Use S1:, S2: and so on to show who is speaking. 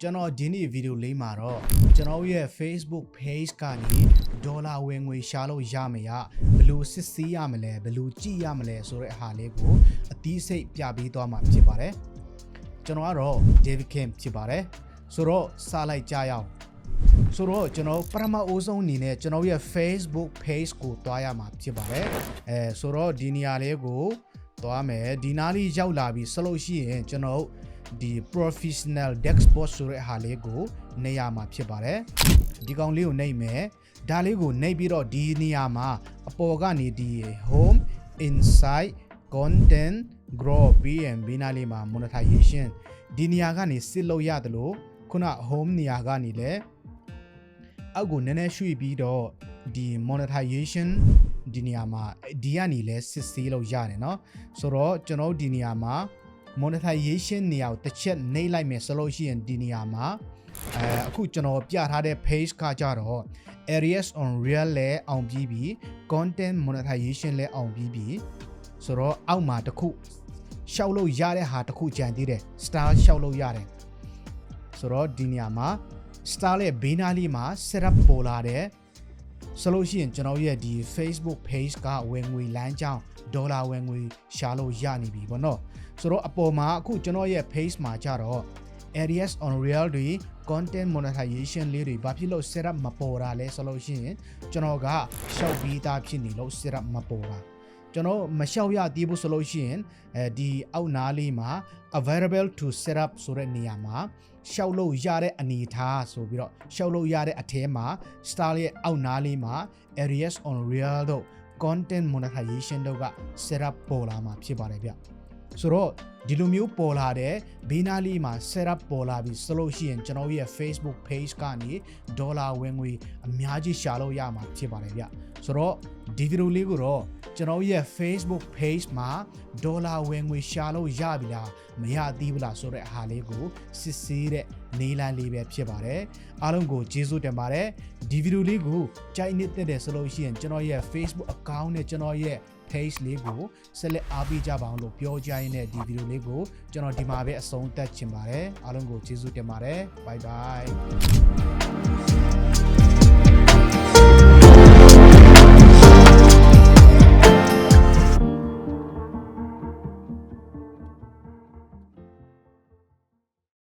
S1: ကျွန်တော်ဒီနေ့ဗီဒီယိုလေးမှာတော့ကျွန်တော်ရဲ့ Facebook page ကနေဒေါ်လာဝင်ငွေရှာလို့ရမရဘယ်လိုစစ်ဆေးရမလဲဘယ်လိုကြည့်ရမလဲဆိုတဲ့အားလေးကိုအသီးစိတ်ပြပေးသွားမှာဖြစ်ပါတယ်ကျွန်တော်ကတော့ David Kim ဖြစ်ပါတယ်ဆိုတော့စလိုက်ကြရအောင်ဆိုတော့ကျွန်တော်ပထမအဦးဆုံးအနေနဲ့ကျွန်တော်ရဲ့ Facebook page ကိုတွားရမှာဖြစ်ပါတယ်အဲဆိုတော့ဒီနေရာလေးကိုသွားမယ်ဒီနားလေးရောက်လာပြီဆိုလို့ရှိရင်ကျွန်တော် ဒီ professional dashboard ဆိုတဲ့ဟာလေးကိုနေရာမှာဖြစ်ပါတယ်ဒီကောင်လေးကိုနှိပ်မယ်ဒါလေးကိုနှိပ်ပြီးတော့ဒီနေရာမှာအပေါ်ကနေဒီ home inside content grow bnb နားလေးမှာ monetization ဒီနေရာကနေစစ်လို့ရတယ်လို့ခုန home နေရာကနေလည်းအောက်ကိုနည်းနည်းရွှေ့ပြီးတော့ဒီ monetization ဒီနေရာမှာဒီကနေလဲစစ်ဆေးလို့ရတယ်เนาะဆိုတော့ကျွန်တော်တို့ဒီနေရာမှာ monetization နေရာကိုတစ်ချက်နှိပ်လိုက်မယ်ဆိုလို့ရှိရင်ဒီနေရာမှာအဲအခုကျွန်တော်ပြထားတဲ့ page ကကြတော့ areas on real လဲအောင်ပြီးပြီ content monetization လဲအောင်ပြီးပြီဆိုတော့အောက်မှာတစ်ခုရှောက်လို့ရတဲ့ဟာတစ်ခုကြံသေးတယ် star ရှောက်လို့ရတယ်ဆိုတော့ဒီနေရာမှာ star ရဲ့ဘေးနားလေးမှာ setup ပေါ်လာတဲ့ ဆိုလို့ရှိရင်ကျွန်တော်ရဲ့ဒီ Facebook page ကဝင်ငွေလမ်းကြောင်းဒေါ်လာဝင်ငွေရှာလို့ရနေပြီပေါ့နော်ဆိုတော့အပေါ်မှာအခုကျွန်တော်ရဲ့ page မှာကြတော့ areas on real တွေ content monetization လေးတွေဘာဖြစ်လို့ setup မပေါ်တာလဲဆိုလို့ရှိရင်ကျွန်တော်ကရှောက်ပြီးသားဖြစ်နေလို့ setup မပေါ်တာ ကျွန်တော်မလျှောက်ရသေးဘူးဆိုလို့ရှိရင်အဲဒီအောက်နားလေးမှာ available to set up ဆိုတဲ့နေရာမှာရှောက်လို့ရတဲ့အနေထားဆိုပြီးတော့ရှောက်လို့ရတဲ့အထဲမှာ star ရဲ့အောက်နားလေးမှာ areas on real တို့ content monetization တို့က set up ပေါ်လာမှာဖြစ်ပါတယ်ဗျဆိုတော့ဒီလိုမျိုးပေါ်လာတဲ့ဘေးနားလေးမှာ set up ပေါ်လာပြီဆိုလို့ရှိရင်ကျွန်တော်ရဲ့ Facebook page ကနေဒေါ်လာဝင်ငွေအများကြီးရှာလို့ရမှာဖြစ်ပါတယ်ဗျဆိုတော့ဒီဗီဒီယိုလေးကိုတော့ ကျွန်တော်ရဲ့ Facebook page မှာဒေါ်လာဝင်ငွေရှာလို့ရပြီလားမရသေးဘူးလားဆိုတဲ့အားလေးကိုစစ်ဆေးတဲ့နေလန်းလေးပဲဖြစ်ပါတယ်အားလုံးကိုကျေးဇူးတင်ပါတယ်ဒီဗီဒီယိုလေးကိုကြိုက်နေတဲ့တယ်ဆိုလို့ရှိရင်ကျွန်တော်ရဲ့ Facebook account နဲ့ကျွန်တော်ရဲ့ page လေးကိုဆက်လက်အားပေးကြပါအောင်လို့ပြောကြရင်းနဲ့ဒီဗီဒီယိုလေးကိုကျွန်တော်ဒီမှာပဲအဆုံးသတ်ချင်ပါတယ်အားလုံးကိုကျေးဇူးတင်ပါတယ် bye bye